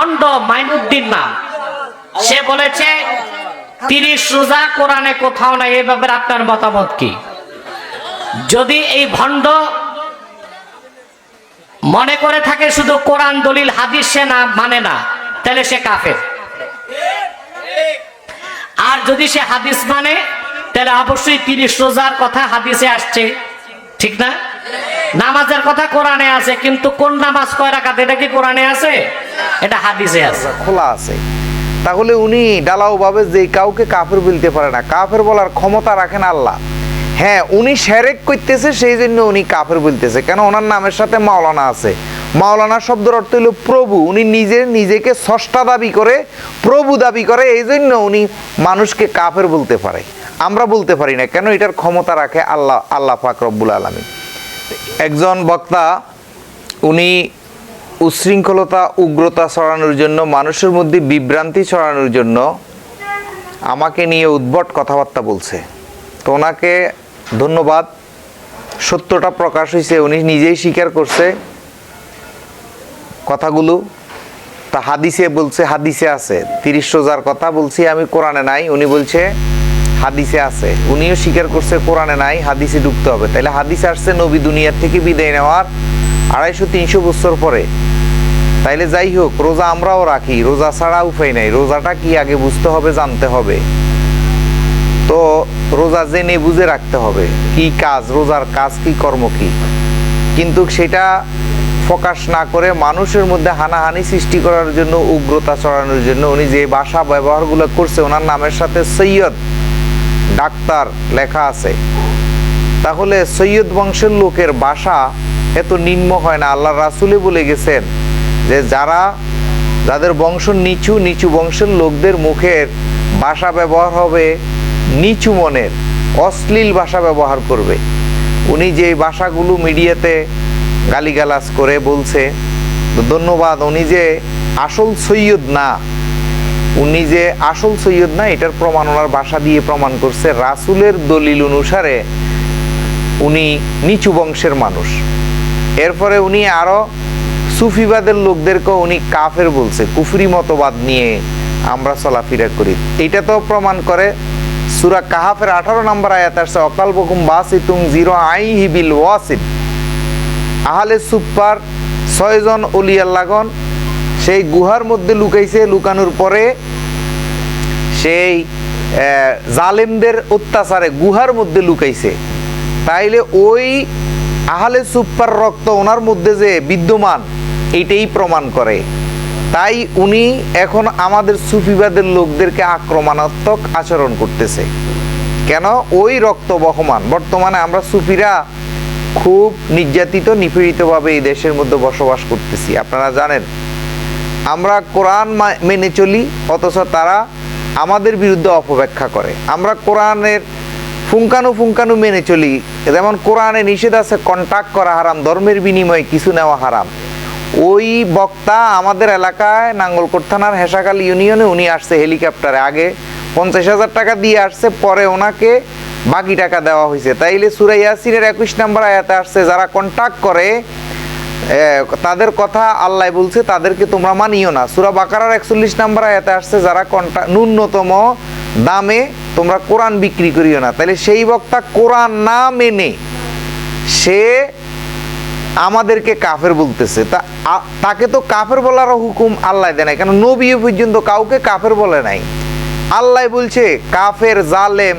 ভণ্ড মাইনুদ্দিন নাম সে বলেছে, তিরিশ রোজা কোরআনে কোথাও নাই এই ব্যাপারে আপনার মতামত কি? যদি এই ভণ্ড মনে করে থাকে শুধু কোরআন দলিল, হাদিস সে না মানে না, তাহলে সে কাফের। আর যদি সে হাদিস মানে তাহলে অবশ্যই তিরিশ রোজার কথা হাদিসে আসছে, ঠিক না? নামাজের কথা কোরআনে আছে, কিন্তু কোন নামাজ কয় রাখাত এটা কি কোরআনে আছে? এটা হাদিসে আছে। খোলা আছে। তাহলে উনি ডালাও ভাবে যে কাউকে কাফের বলতে পারে না। কাফের বলার ক্ষমতা রাখেন আল্লাহ। হ্যাঁ উনি সেরেক করতেছে, সেই জন্য উনি কাফের বলতেছে। কেন? ওনার নামের সাথে মাওলানা আছে। মাওলানা শব্দের অর্থ হলো প্রভু। উনি নিজে, নিজেকে স্রষ্টা দাবি করে, প্রভু দাবি করে, এই জন্য উনি মানুষকে কাফের বলতে পারে। আমরা বলতে পারি না। কেন? এটার ক্ষমতা রাখে আল্লাহ আল্লাহ পাক রব্বুল আলমী একজন বক্তা, উনি উচ্ছৃঙ্খলতা উগ্রতা ছড়ানোর জন্য, মানুষের মধ্যে বিভ্রান্তি ছড়ানোর জন্য আমাকে নিয়ে উদ্ভট কথাবার্তা বলছে। তো ওনাকে ধন্যবাদ। সত্যটা প্রকাশ হয়েছে, উনি নিজেই স্বীকার করছে কথাগুলো। তা হাদিসে বলছে, হাদিসে আছে, তিরিশ রোজার কথা বলছি আমি, কোরআনে নাই। উনি বলছে হাদিসে আছে। উনিও স্বীকার করছে কোরআনে নাই, হাদিসে ঢুকতে হবে। তাহলে হাদিসে আসছে, নবী দুনিয়ার থেকে বিদায় নেওয়ার আড়াইশো, তিনশো বছর পরে। তাইলে যাই হোক, রোজা আমরাও রাখি, রোজা ছাড়া উপায় নাই। রোজাটা কি আগে বুঝতে হবে, জানতে হবে। তো রোজা জেনে বুঝে রাখতে হবে, কি কাজ, রোজার কাজ কি, কর্ম কি। কিন্তু সেটা ফোকাস না করে মানুষের মধ্যে হানাহানি সৃষ্টি করার জন্য, উগ্রতা চড়ানোর জন্য উনি যে ভাষা ব্যবহারগুলো করছে, ওনার নামের সাথে সৈয়দ ডাক্তার লেখা আছে। তাহলে সৈয়দ বংশের লোকের বাসা এত নিম্ন হয় না। আল্লাহ রাসুলে বলে গেছেন যে যারা, যাদের বংশ নিচু নিচু বংশের লোকদের মুখের ভাষা ব্যবহার হবে নিচু মনের, অশ্লীল ভাষা ব্যবহার করবে। উনি যে ভাষাগুলো মিডিয়াতে গালিগালাজ করে বলছে ধন্যবাদ। উনি যে আসল সৈয়দ না উনি যে আসল সৈয়দ না, এটার প্রমাণ ওনার বাসা দিয়ে প্রমাণ করছে। রাসুলের দলিল অনুসারে উনি নিচু বংশের মানুষ। এরপরে উনি আরও সুফিবাদের লোকদেরকে উনি কাফের বলছে, কুফরি মতবাদ নিয়ে আমরা চলাফেরা করি। এটা তো প্রমাণ করে সুরা কাহাফের আঠারো নম্বর আয়াত আসছে, অকাল বকুম বাসিতুং জিরো আই হিবিল ওয়াসিদ আহলে সুপার ছয়জন অলিয়াল্লাগন সেই গুহার মধ্যে লুকাইছে, লুকানোর পরে সেই জালেমদের অত্যাচারে গুহার মধ্যে লুকাইছে। তাইলে ওই আহলে সুপার রক্ত ওনার মধ্যে যে বিদ্যমান এইটাই প্রমাণ করে। তাই উনি এখন আমাদের সুফিবাদের লোকদেরকে আক্রমণাত্মক আচরণ করতেছে। কেন? ওই রক্ত বহমান। বর্তমানে আমরা সুফিরা খুব নির্যাতিত, নিপীড়িতভাবে এই দেশের মধ্যে বসবাস করতেছি। আপনারা জানেন আমরা কোরআন মেনে চলি, অথচ তারা আমাদের বিরুদ্ধে অপব্যাখ্যা করে। আমরা কোরআনের ফুঙ্কানু ফুঙ্কানু মেনে চলি। যেমন কোরআনে নিষেধ আছে কন্ট্যাক্ট করা হারাম, ধর্মের বিনিময়ে কিছু নেওয়া হারাম। ওই বক্তা আমাদের এলাকায় নাঙ্গলকোট থানার হেসাকাল ইউনিয়নে উনি আসছে হেলিকপ্টারে। আগে পঞ্চাশ হাজার টাকা দিয়ে আসছে, পরে ওনাকে বাকি টাকা দেওয়া হয়েছে। তাইলে সুরাই ইয়াসিনের একুশ নাম্বার আয়াতে আসছে, যারা কন্ট্যাক্ট করে তাদের কথা আল্লাহ বলছে, তাদেরকে তোমরা মানিও না। সুরা বাকারার একচল্লিশ নাম্বার আয়াতে আসছে, যারা কন্টা ন্যূনতম দামে তোমরা কোরআন বিক্রি করিও না। তাহলে সেই বক্তা কোরআন না মেনে সে আমাদেরকে কাফের বলতেছে। তা তাকে তো কাফের বলার হুকুম আল্লাহ দেয় নাই, কেন নবী পর্যন্ত কাউকে কাফের বলে নাই। আল্লাহ বলছে, কাফের জালেম,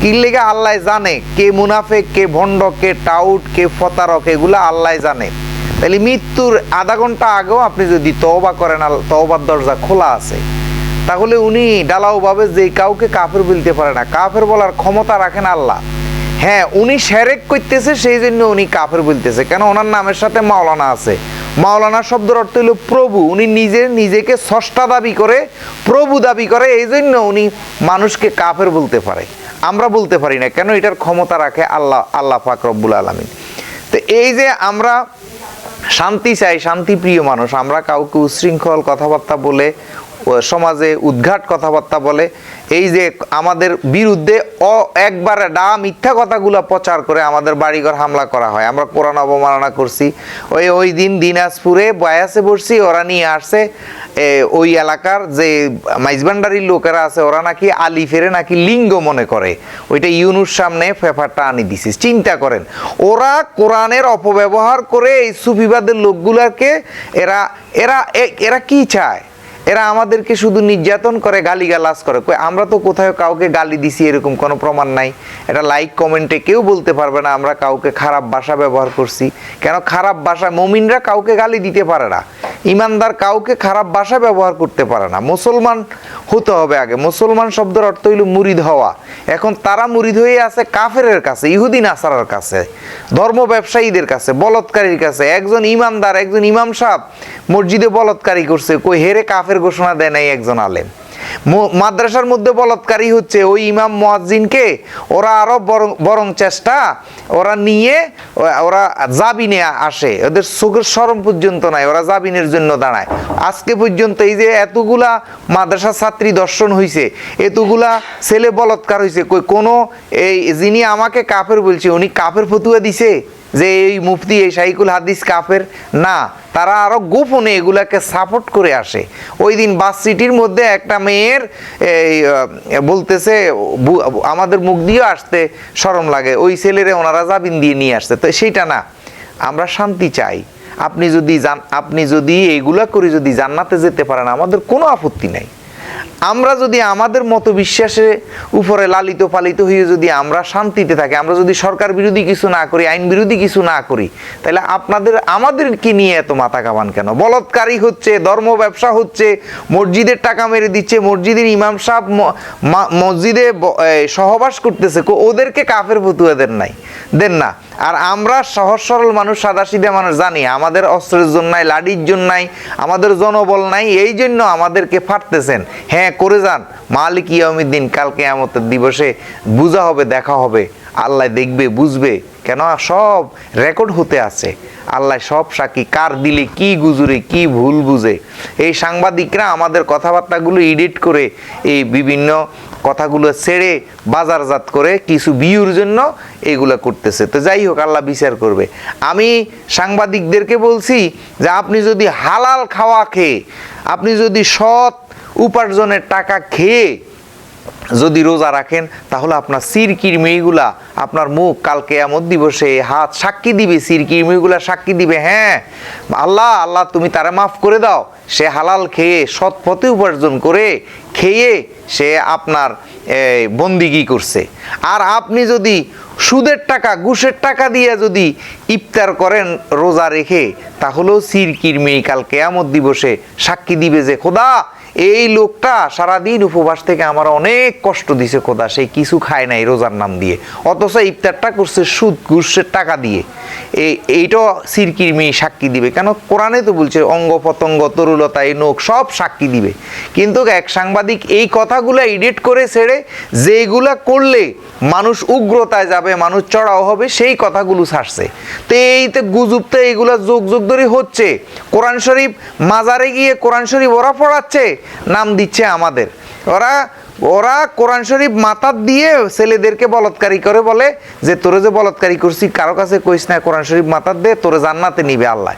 কি লেগে আল্লাহ জানে? কে মুনাফেক, কে ভণ্ড কে টাউট, কে ফতারক এগুলো আল্লাহ জানে। তাহলে মৃত্যুর আধা ঘণ্টা আগেও আপনি যদি তওবা করেন তওবার দরজা খোলা আছে, তাহলে উনি ডালাও ভাবে যে কাউকে কাফের বলতে পারে না। কাফের বলার ক্ষমতা রাখেন আল্লাহ। হ্যাঁ উনি সেরেক করতেছে, সেই জন্য উনি কাফের বলতেছে। কেন? ওনার নামের সাথে মাওলানা আছে। মাওলানা শব্দের অর্থ হলো প্রভু। উনি নিজে, নিজেকে স্রষ্টা দাবি করে, প্রভু দাবি করে, এই জন্য উনি মানুষকে কাফের বলতে পারে। আমরা বলতে পারি না। কেন? এটার ক্ষমতা রাখে আল্লাহ আল্লাহ ফাকরবুল আলমিন। তো এই যে আমরা শান্তি চাই শান্তিপ্রিয় মানুষ। আমরা কাউকে উশৃঙ্খল কথাবার্তা বলে সমাজে উদ্ঘাট কথাবার্তা বলে, এই যে আমাদের বিরুদ্ধে অ একবারে ডা মিথ্যা কথাগুলো প্রচার করে আমাদের বাড়িঘর হামলা করা হয়। আমরা কোরআন অবমাননা করছি। ওই ওই দিন দিনাজপুরে বয়াসে বসছি, ওরা নিয়ে আসছে ওই এলাকার যে মাইজবান্ডারির লোকেরা আছে, ওরা নাকি আলি ফেরে নাকি লিঙ্গ মনে করে। ওইটা ইউনুর সামনে ফেফারটা আনি দিছিস চিন্তা করেন, ওরা কোরআনের অপব্যবহার করে এই সুফিবাদের লোকগুলাকে এরা এরা এরা কি চায়? এরা আমাদেরকে শুধু নির্যাতন করে, গালিগালাজ করে। কই, আমরা তো কোথাও কাউকে গালি দিছি এরকম কোনো প্রমাণ নাই। এটা লাইক কমেন্টে কেউ বলতে পারবে না, আমরা কাউকে খারাপ ভাষা ব্যবহার করছি। কেন খারাপ ভাষা মমিনরা কাউকে গালি দিতে পারে না? ইমানদার কাউকে খারাপ ভাষা ব্যবহার করতে পারে না। মুসলমান হতে হবে আগে। মুসলমান শব্দের অর্থ হইল মুরিদ হওয়া। এখন তারা মুরিদ হয়ে আছে কাফেরের কাছে ইহুদিন আসারার কাছে, ধর্ম ব্যবসায়ীদের কাছে, বলৎকারীর কাছে। একজন ইমানদার, একজন ইমাম সাহ মসজিদে বলৎকারী করছে, কই হেরে কাফের ঘোষণা দেয় নাই একজন আলেম। মাদ্রাসার মধ্যে বলৎকারী হচ্ছে, ওই ইমাম মুয়াজ্জিনকে ওরা আরও বরং বরং চেষ্টা ওরা নিয়ে, ওরা জাবিনে আসে। ওদের চোখের সরম পর্যন্ত নাই, ওরা জাবিনের জন্য দাঁড়ায়। আজকে পর্যন্ত এই যে এতগুলা মাদ্রাসা ছাত্রী দর্শন হয়েছে এতগুলা ছেলে বলৎকার হয়েছে কোনো এই যিনি আমাকে কাফের বলছে, উনি কাফের ফতুয়া দিছে? যে এই মুফতি, এই শাইকুল হাদিস কাফের, না, তারা আরও গোপনে এগুলাকে সাপোর্ট করে আসে। ওই দিন বাস সিটির মধ্যে একটা মেয়ের বলতেছে আমাদের মুখ দিয়ে আসতে শরম লাগে। ওই ছেলেরে ওনারা জাবিন দিয়ে নিয়ে আসছে। তো সেইটা না। আমরা শান্তি চাই। আপনি যদি আপনি যদি এইগুলা করে যদি জান্নাতে যেতে পারেন, আমাদের কোনো আপত্তি নাই। আমরা যদি আমাদের মতো বিশ্বাসের উপরে লালিত পালিত হয়ে যদি আমরা শান্তিতে থাকি, আমরা যদি সরকার বিরোধী কিছু না করি, আইন বিরোধী কিছু না করি, তাহলে আপনাদের আমাদের কি নিয়ে এত মাথা কামান কেন? বলৎকারী হচ্ছে, ধর্ম ব্যবসা হচ্ছে, মসজিদের টাকা মেরে দিচ্ছে, মসজিদের ইমাম সাহেব মসজিদে সহবাস করতেছে ওদেরকে কাফের ফতুয়া দেন নাই, দেন না। আর আমরা সহজ সরল মানুষ, সাদা সিধা মানুষ জানি, আমাদের অস্ত্রের জন্য নাই লাডির জন্য নাই, আমাদের জনবল নাই, এই জন্য আমাদেরকে ফাটতেছেন। হ্যাঁ করে যান। মালিক ইয়ামিদ্দিন কালকে আমাদের দিবসে বুঝা হবে, দেখা হবে। আল্লাহ দেখবে, বুঝবে। কেন সব রেকর্ড হতে আছে। আল্লাহ সব সাক্ষী, কার দিলে কি গুজুরে, কি ভুল বুঝে। এই সাংবাদিকরা আমাদের কথাবার্তাগুলো এডিট করে এই বিভিন্ন কথাগুলো ছেড়ে বাজারজাত করে কিছু বিয়ুর জন্য এগুলো করতেছে। তো যাই হোক, আল্লাহ বিচার করবে। আমি সাংবাদিকদেরকে বলছি যে আপনি যদি হালাল খাওয়া খেয়ে, আপনি যদি সৎ উপার্জনের টাকা খেয়ে যদি রোজা রাখেন, তাহলে আপনার সির কিরমিগুলা আপনার মুখ কালকে এমন দিবসে হাত সাক্ষী দিবে সির কিরমিগুলা সাক্ষী দিবে হ্যাঁ। আল্লাহ আল্লাহ, তুমি তারা মাফ করে দাও। সে হালাল খেয়ে সৎ পথে উপার্জন করে খেয়ে সে আপনার বন্দিগি করছে। আর আপনি যদি সুদের টাকা, ঘুষের টাকা দিয়ে যদি ইফতার করেন রোজা রেখে, তাহলেও সির কিরমি কাল কেয়ামত দিবসে সাক্ষী দিবে যে, খোদা এই লোকটা সারাদিন উপবাস থেকে আমার অনেক কষ্ট দিছে খোদা সেই কিছু খায় নাই রোজার নাম দিয়ে। অথচ ইফতারটা করছে সুদ, ঘুষের টাকা দিয়ে। এই, এইটা সিরকিরমি সাক্ষী দিবে। কেন? কোরআনে তো বলছে, অঙ্গ পতঙ্গ তরুলতা নোক, সব সাক্ষী দিবে। কিন্তু এক সাংবাদিক এই কথাগুলো এডিট করে ছেড়ে যেগুলা করলে মানুষ উগ্রতায় যাবে, মানুষ চড়াও হবে, সেই কথাগুলো ছাড়ছে। তো এইতে গুজব তো এইগুলা যোগ যোগ ধরে হচ্ছে। কোরআন শরীফ মাজারে গিয়ে কোরআন শরীফ ওরা পড়াচ্ছে, নাম দিচ্ছে আমাদের। ওরা ওরা কোরআন শরীফ মাথার দিয়ে ছেলেদেরকে বলৎকারী করে বলে যে, তোরে যে বলৎকারী করছি, কারও কাছে কইস না, কোরআন শরীফ মাথার দে, তোরে জান্নাতে নিবে আল্লাহ।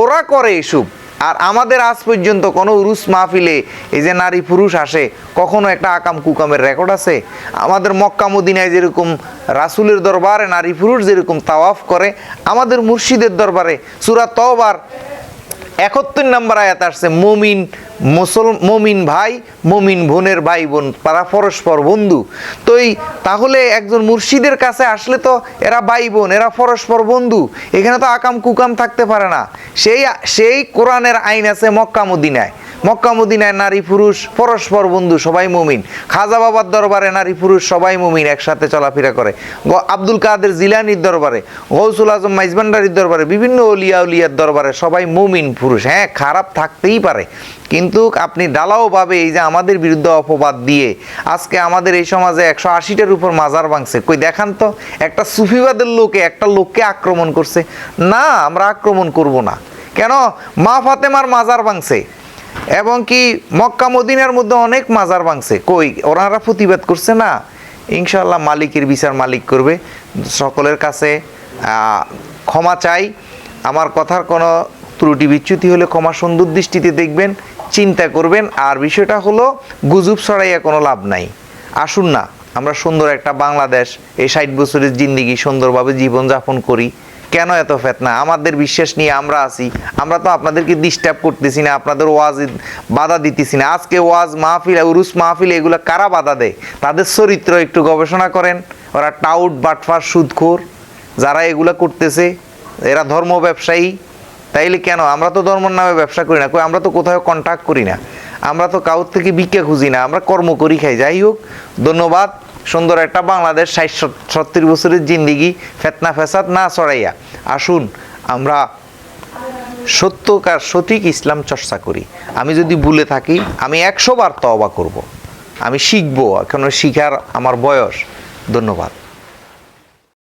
ওরা করে এসব। আর আমাদের আজ পর্যন্ত কোনো উরুস মাহফিলে এই যে নারী পুরুষ আসে, কখনো একটা আকাম কুকামের রেকর্ড আছে? আমাদের মক্কা মদিনায় যেরকম রাসুলের দরবারে নারী পুরুষ যেরকম তাওয়াফ করে, আমাদের মুর্শিদের দরবারে সুরা তওবার একাত্তর নম্বর আয়াত আসছে, মমিন মুসল, মমিন ভাই, মমিন বোনের ভাই বোন, তারা পরস্পর বন্ধু। তো এই তাহলে একজন মুর্শিদের কাছে আসলে তো এরা ভাই বোন, এরা পরস্পর বন্ধু। এখানে তো আকাম কুকাম থাকতে পারে না। সেই সেই কোরআনের আইন আছে মক্কা, মদিনায়। মক্কা মদিনায় নারী পুরুষ, পরস্পর বন্ধু, সবাই মুমিন। খাজা বাবার দরবারে নারী পুরুষ, সবাই মুমিন, একসাথে চলাফেরা করে। আব্দুল কাদের জিলানির দরবারে, গৌসুল আজম মাইজবান্ডারির দরবারে, বিভিন্ন অলিয়া উলিয়ার দরবারে সবাই মুমিন পুরুষ। হ্যাঁ খারাপ থাকতেই পারে। কিন্তু আপনি ডালাওভাবে এই যে আমাদের বিরুদ্ধে অপবাদ দিয়ে আজকে আমাদের এই সমাজে একশো আশিটার উপর মাজার ভাঙছে। কই, দেখান তো, একটা সুফিবাদের লোকে একটা লোককে আক্রমণ করছে। না, আমরা আক্রমণ করব না। কেন? মা ফাতেমার মাজার ভাঙছে। এবং কি মক্কা মদিনার মধ্যে অনেক মাজার ভাঙছে। কই? ওনারা প্রতিবাদ করছে না। ইনশাল্লাহ মালিকের বিচার মালিক করবে। সকলের কাছে ক্ষমা চাই। আমার কথার কোনো ত্রুটি বিচ্যুতি হলে ক্ষমা সুন্দর দৃষ্টিতে দেখবেন, চিন্তা করবেন। আর বিষয়টা হলো, গুজব ছড়াইয়া কোনো লাভ নাই। আসুন না, আমরা সুন্দর একটা বাংলাদেশ, এই ষাট বছরের জিন্দিগি সুন্দরভাবে জীবনযাপন করি। কেন এত ফেতনা? আমাদের বিশ্বাস নিয়ে আমরা আছি। আমরা তো আপনাদেরকে ডিস্টার্ব করতেছি না, আপনাদের ওয়াজ বাধা দিতেছি না। আজকে ওয়াজ মাহফিল, উরুস মাহফিল, এগুলো কারা বাধা দেয়? তাদের চরিত্র একটু গবেষণা করেন। ওরা টাউট, বাটফার, সুদখোর, যারা এগুলা করতেছে, এরা ধর্ম ব্যবসায়ী। তাইলে কেন? আমরা তো ধর্মর নামে ব্যবসা করি না। আমরা তো কোথাও কন্ট্যাক্ট করি না। আমরা তো কাউর থেকে ভিক্ষা খুঁজি না। আমরা কর্ম করি খাই। যাই হোক, ধন্যবাদ। সুন্দর একটা বাংলাদেশ, ষাট সত্তর বছরের জিন্দিগি, ফেতনা ফেসাদ না ছড়াইয়া। আসুন, আমরা সত্যকার সঠিক ইসলাম চর্চা করি। আমি যদি ভুলে থাকি, আমি একশো বার তবা করব। আমি শিখব এখন শিখার আমার বয়স। ধন্যবাদ।